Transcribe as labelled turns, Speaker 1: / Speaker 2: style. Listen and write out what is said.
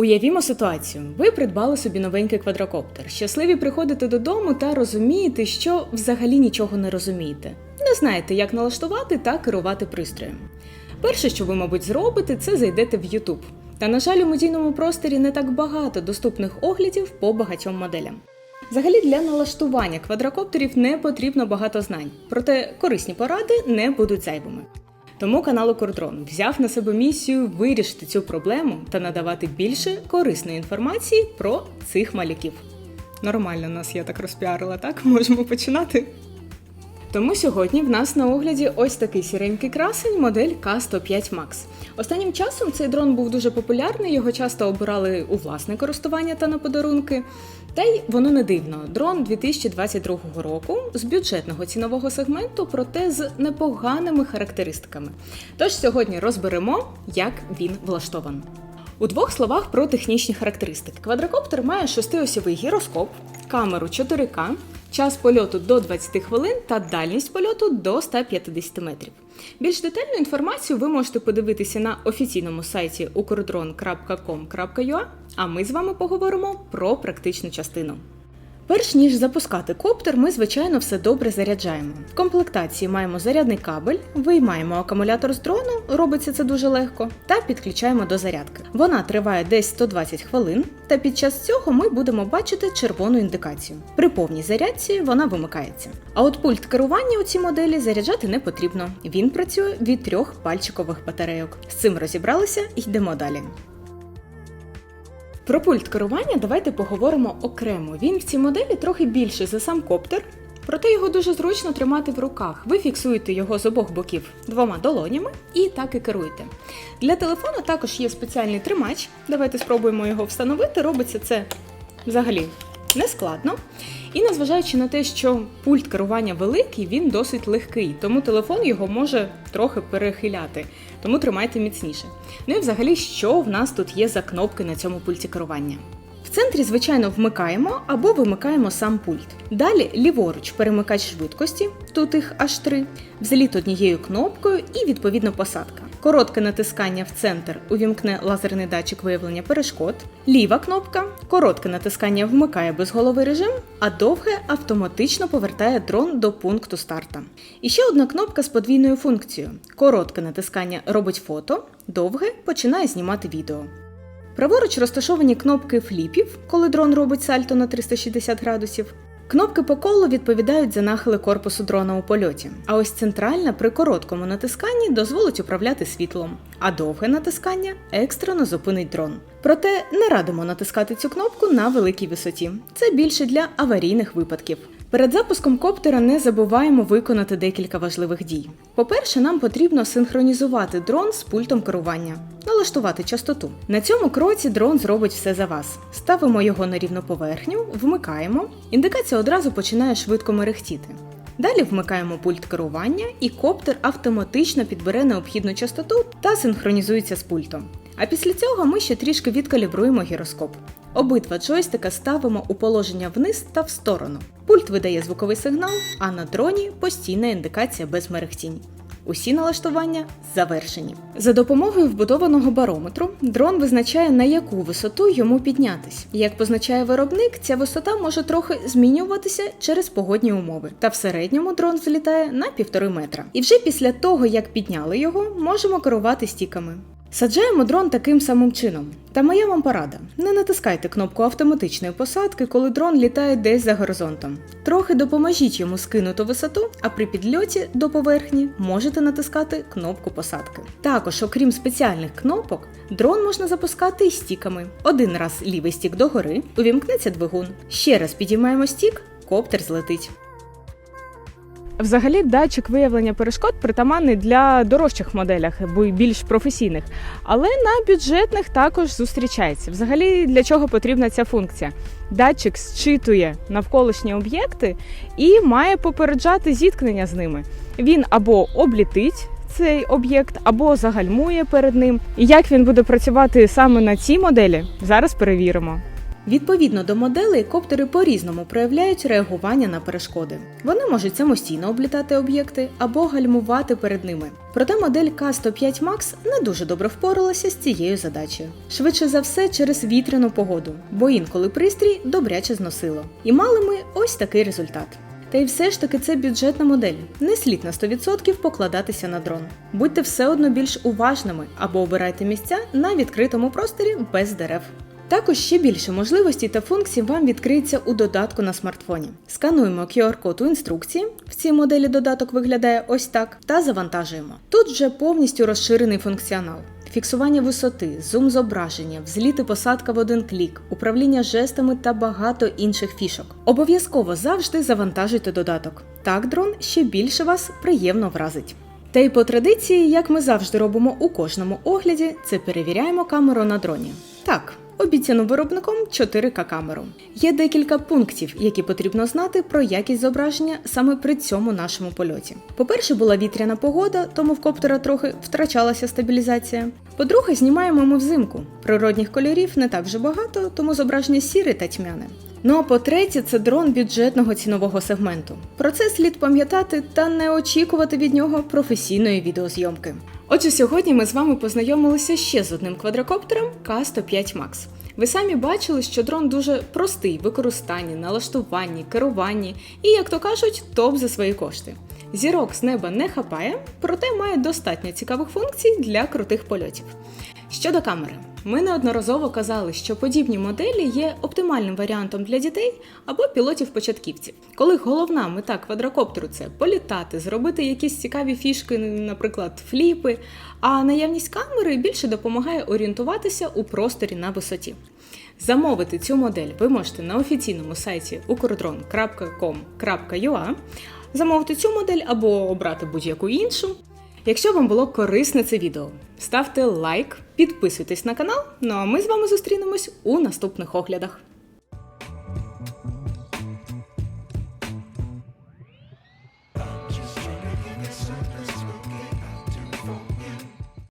Speaker 1: Уявімо ситуацію: ви придбали собі новенький квадрокоптер. Щасливі приходите додому та розумієте, що взагалі нічого не розумієте. Не знаєте, як налаштувати та керувати пристроєм. Перше, що ви, мабуть, зробите, це зайдете в YouTube. Та, на жаль, у медійному просторі не так багато доступних оглядів по багатьом моделям. Взагалі для налаштування квадрокоптерів не потрібно багато знань, проте корисні поради не будуть зайвими. Тому канал Укрдрон взяв на себе місію вирішити цю проблему та надавати більше корисної інформації про цих малюків. Нормально нас я так розпіарила, так? Можемо починати. Тому сьогодні в нас на огляді ось такий сіренький красень, модель К105 Max. Останнім часом цей дрон був дуже популярний, його часто обирали у власне користування та на подарунки. Та й воно не дивно. Дрон 2022 року з бюджетного цінового сегменту, проте з непоганими характеристиками. Тож сьогодні розберемо, як він влаштований. У двох словах про технічні характеристики. Квадрокоптер має шестиосьовий гіроскоп, камеру 4К, час польоту до 20 хвилин та дальність польоту до 150 метрів. Більш детальну інформацію ви можете подивитися на офіційному сайті ukrodron.com.ua, а ми з вами поговоримо про практичну частину. Перш ніж запускати коптер, ми звичайно все добре заряджаємо. В комплектації маємо зарядний кабель, виймаємо акумулятор з дрону, робиться це дуже легко, та підключаємо до зарядки. Вона триває десь 120 хвилин, та під час цього ми будемо бачити червону індикацію. При повній зарядці вона вимикається. А от пульт керування у цій моделі заряджати не потрібно. Він працює від трьох пальчикових батарейок. З цим розібралися йдемо далі. Про пульт керування давайте поговоримо окремо. Він в цій моделі трохи більший за сам коптер, проте його дуже зручно тримати в руках. Ви фіксуєте його з обох боків двома долонями і так і керуєте. Для телефона також є спеціальний тримач. Давайте спробуємо його встановити. Робиться це взагалі нескладно. І незважаючи на те, що пульт керування великий, він досить легкий, тому телефон його може трохи перехиляти, тому тримайте міцніше. Ну і взагалі, що в нас тут є за кнопки на цьому пульті керування? В центрі, звичайно, вмикаємо або вимикаємо сам пульт. Далі ліворуч перемикач швидкості, тут їх аж три, взліт однією кнопкою і відповідно посадка. Коротке натискання в центр увімкне лазерний датчик виявлення перешкод. Ліва кнопка, коротке натискання вмикає безголовий режим, а довге автоматично повертає дрон до пункту старта. І ще одна кнопка з подвійною функцією. Коротке натискання робить фото, довге починає знімати відео. Праворуч розташовані кнопки фліпів, коли дрон робить сальто на 360 градусів. Кнопки по колу відповідають за нахили корпусу дрона у польоті. А ось центральна при короткому натисканні дозволить управляти світлом, а довге натискання екстрено зупинить дрон. Проте не радимо натискати цю кнопку на великій висоті. Це більше для аварійних випадків. Перед запуском коптера не забуваємо виконати декілька важливих дій. По-перше, нам потрібно синхронізувати дрон з пультом керування, налаштувати частоту. На цьому кроці дрон зробить все за вас. Ставимо його на рівну поверхню, вмикаємо. Індикація одразу починає швидко мерехтіти. Далі вмикаємо пульт керування, і коптер автоматично підбере необхідну частоту та синхронізується з пультом. А після цього ми ще трішки відкалібруємо гіроскоп. Обидва джойстика ставимо у положення вниз та в сторону. Пульт видає звуковий сигнал, а на дроні постійна індикація без мерехтінь. Усі налаштування завершені. За допомогою вбудованого барометру дрон визначає на яку висоту йому піднятись. Як позначає виробник, ця висота може трохи змінюватися через погодні умови. Та в середньому дрон злітає на півтори метра. І вже після того, як підняли його, можемо керувати стіками. Саджаємо дрон таким самим чином. Та моя вам порада: не натискайте кнопку автоматичної посадки, коли дрон літає десь за горизонтом. Трохи допоможіть йому скинути висоту, а при підльоті до поверхні можете натискати кнопку посадки. Також, окрім спеціальних кнопок, дрон можна запускати і стіками. Один раз лівий стік догори, увімкнеться двигун. Ще раз підіймаємо стік, коптер злетить. Взагалі, датчик виявлення перешкод притаманний для дорожчих моделях, або й більш професійних, але на бюджетних також зустрічається. Взагалі, для чого потрібна ця функція? Датчик зчитує навколишні об'єкти і має попереджати зіткнення з ними. Він або облітить цей об'єкт, або загальмує перед ним. І як він буде працювати саме на цій моделі, зараз перевіримо. Відповідно до моделей, коптери по-різному проявляють реагування на перешкоди. Вони можуть самостійно облітати об'єкти або гальмувати перед ними. Проте модель К-105 Max не дуже добре впоралася з цією задачею. Швидше за все через вітряну погоду, бо інколи пристрій добряче зносило. І мали ми ось такий результат. Та й все ж таки це бюджетна модель. Не слід на 100% покладатися на дрон. Будьте все одно більш уважними або обирайте місця на відкритому просторі без дерев. Також ще більше можливостей та функцій вам відкриється у додатку на смартфоні. Скануємо QR-код у інструкції. В цій моделі додаток виглядає ось так, та завантажуємо. Тут вже повністю розширений функціонал. Фіксування висоти, зум зображення, взліт і посадка в один клік, управління жестами та багато інших фішок. Обов'язково завжди завантажуйте додаток. Так дрон ще більше вас приємно вразить. Та й по традиції, як ми завжди робимо у кожному огляді, це перевіряємо камеру на дроні. Так, обіцяну виробником 4К камеру. Є декілька пунктів, які потрібно знати про якість зображення саме при цьому нашому польоті. По-перше, була вітряна погода, тому в коптера трохи втрачалася стабілізація. По-друге, знімаємо ми взимку. Природних кольорів не так вже багато, тому зображення сіре та тьмяне. Ну а по-третє, це дрон бюджетного цінового сегменту. Про це слід пам'ятати та не очікувати від нього професійної відеозйомки. Отже, сьогодні ми з вами познайомилися ще з одним квадрокоптером К-105 Max. Ви самі бачили, що дрон дуже простий в використанні, налаштуванні, керуванні і, як то кажуть, топ за свої кошти. Зірок з неба не хапає, проте має достатньо цікавих функцій для крутих польотів. Щодо камери, ми неодноразово казали, що подібні моделі є оптимальним варіантом для дітей або пілотів-початківців. Коли головна мета квадрокоптеру це політати, зробити якісь цікаві фішки, наприклад, фліпи, а наявність камери більше допомагає орієнтуватися у просторі на висоті. Замовити цю модель ви можете на офіційному сайті ukrodron.com.ua, замовити цю модель або обрати будь-яку іншу. Якщо вам було корисне це відео, ставте лайк, підписуйтесь на канал. Ну а ми з вами зустрінемось у наступних оглядах.